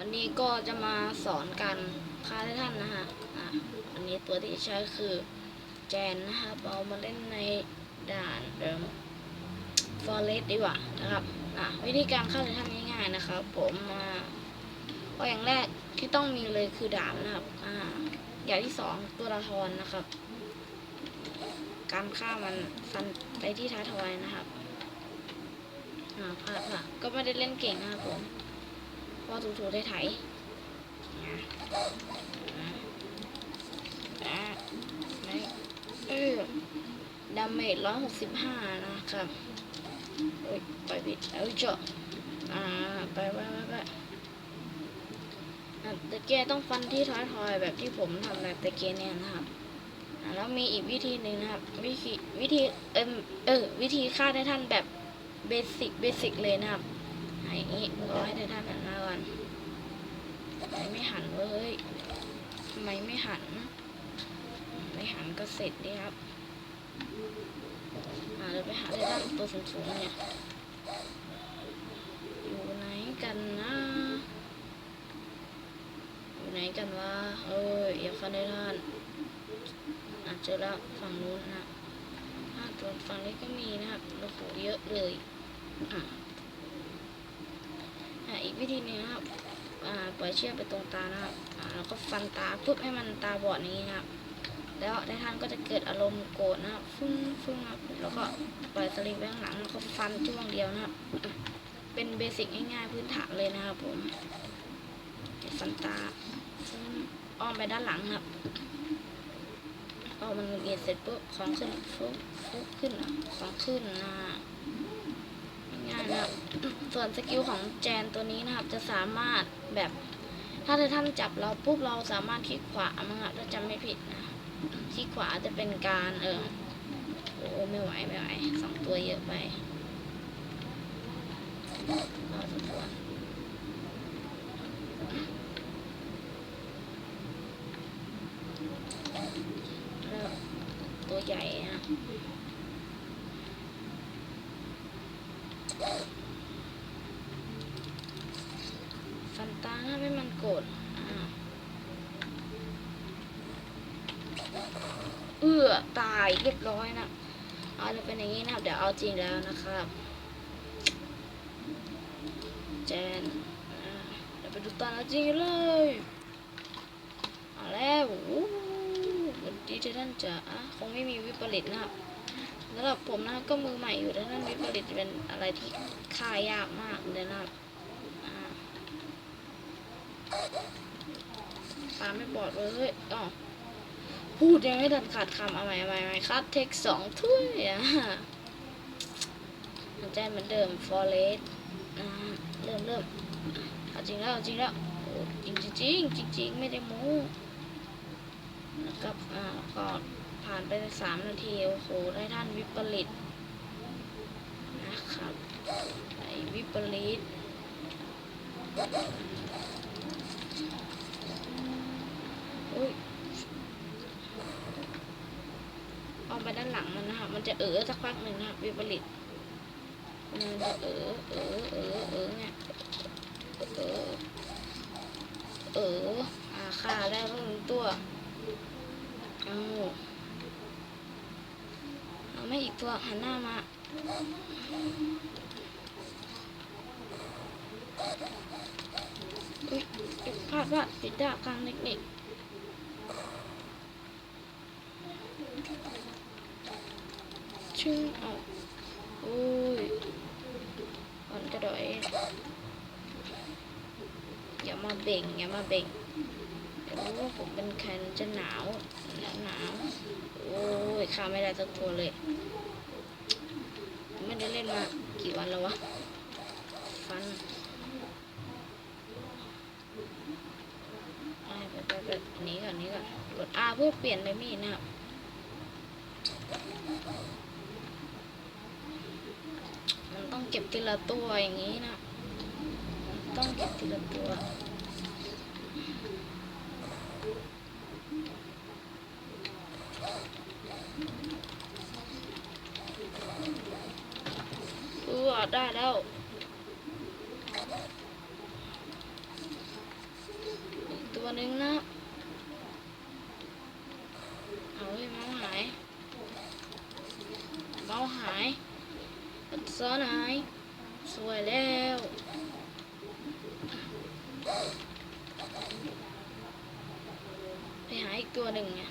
วันนี้ก็จะมาสอนการฆ่าททันนะฮะอะอันนี้ตัวที่ใช้คือแจนนะครับเอามาเล่นในด่านเดิมฟอร์เรสดีกว่านะครับอะวิธีการฆ่าททันง่ายๆนะครับ ผมมาก็อย่างแรกที่ต้องมีเลยคือดาบนะครับอ่าอย่างที่สองตัวละทอนนะครับ การฆ่ามันฟันไปที่ท้ายทอยนะครับอ่าพลาดพลาดก็ไม่ได้เล่นเก่งนะครับผม พอถูๆได้ไถนะอะไม่เออดาเมจร้อยหกสิบห้านะครับโอ้ยไปผิดเอาเจาะอ่า ไปไปไปไปอะตะเกียต้องฟันที่ท้ายทอยแบบที่ผมทำแบบตะเกียเนี่ยนะครับอะแล้วมีอีกวิธีหนึ่งนะครับ วิธีวิธีเอมเออวิธีฆ่าได้ท่านแบบเบสิกเบสิกเลยนะครับ อะอย่างนี้รอให้ไททันหันมาก่อนทำไมไม่หันเว้ยทำไมไม่หัน ไม่หันก็เสร็จดีครับอ่าเดี๋ยวไปหาไททันตัวสูงๆเนี่ย อยู่ไหนกันนะอยู่ไหนกันวะเอ้ยอย่าฟันไททันอะเจอแล้วฝั่งนู้นนะอ่าตัวฝั่งนี้ก็มีนะครับโอ้โหเยอะเลยอะ อีกวิธีหนึงนะครับอ่าปล่อยเชือกไปตรงตานะครับอ่าแล้วก็ฟันตาปุ๊บให้มันตาบอดอย่างนี้นะครับ แล้วไททันก็จะเกิดอารมณ์โกรธนะครับฟึ้งฟึ้งครับแล้วก็ปล่อยสลิงไปข้างหลังแล้วก็ฟันจ้วงเดียวนะครับ เป็นเบสิกง่ายๆพื้นฐานเลยนะครับผมฟันตาอ้อมไปด้านหลังครับพอมันเงียดเสร็จปุ๊บของขึ้นฟุ๊บฟุ๊บขึ้นของขึ้นนะ นะครับ ส่วนสกิลของแจนตัวนี้นะครับ จะสามารถแบบ ถ้าเธอท่านจับเราปุ๊บเราสามารถคลิกขวามั้งครับถ้าจำไม่ผิดนะคลิกขวาจะเป็นการเออโอ้ไม่ไหวไม่ไหวสองตัวเยอะไปเอาสักตัวแล้วตัวใหญ่นะ ฟันตาถ้าไม่มันโกรธอ่าเอื้อตายเรียบร้อยนะเอาจะเป็นอย่างนี้นะครับ เดี๋ยวเอาจริงแล้วนะครับแจนอ่าเดี๋ยวไปดูตอนเอาจริงกันเลยเอาแล้วอู้วันดีที่ท่านจะอะคงไม่มีวิปริตนะครับสำหรับผมนะครับก็มือใหม่อยู่แต่ท่านวิปริตจะเป็นอะไรที่ฆ่ายากมากเลยนะครับอ่า ตามไม่บอดเลยเฮ้ยอ๋อพูดยังไม่ทันขาดคำเอาใหม่เอาใหม่เอาใหม่คัดเทคสองถ้วยอะมันใจเหมือนเดิมฟอเรสอ่าเริ่มเริ่มเอาจริงแล้วเอาจริงแล้วจริงจริงจริงจริงไม่ได้ม้นะครับอ่าก็ผ่านไปสามนาที โอ้โห ได้ท่านวิปริตนะครับไอวิปริต อุ้ยเอา ไปด้านหลังมันนะครับมันจะเออสักพักหนึ่งนะครับวิปริตมันจะเออเออเออเออเนี่ยเออเอออาค่าได้ทั้งหนึ่งตัวเอาเอาไม่อีกตัวหันหน้ามาอุ้ยพลาดพลาดปิดดาบกลางเทคนิค ชึ่งเอาอุ้ยอ่อนกระดอยอย่ามาเบ่งอย่ามาเบ่งเดี๋ยวรู้ว่าผมเป็นใครจะหนาวหนาวหนาวโอ้ยข้าไม่ได้สักตัวเลยไม่ได้เล่นมากี่วันแล้ววะฟันไปไปไปหนีก่อนหนี้ก่อนกด R เพื่อเปลี่ยนในมีนะครับ มันต้อง เก็บทีละตัวอย่างนี้นะ ต้องเก็บทีละตัวเออได้แล้วตัวนึงนะเอาเฮ้เมาหาย เมาหาย ซ้อนหาย สวยแล้วไปหาอีกตัวหนึ่งไง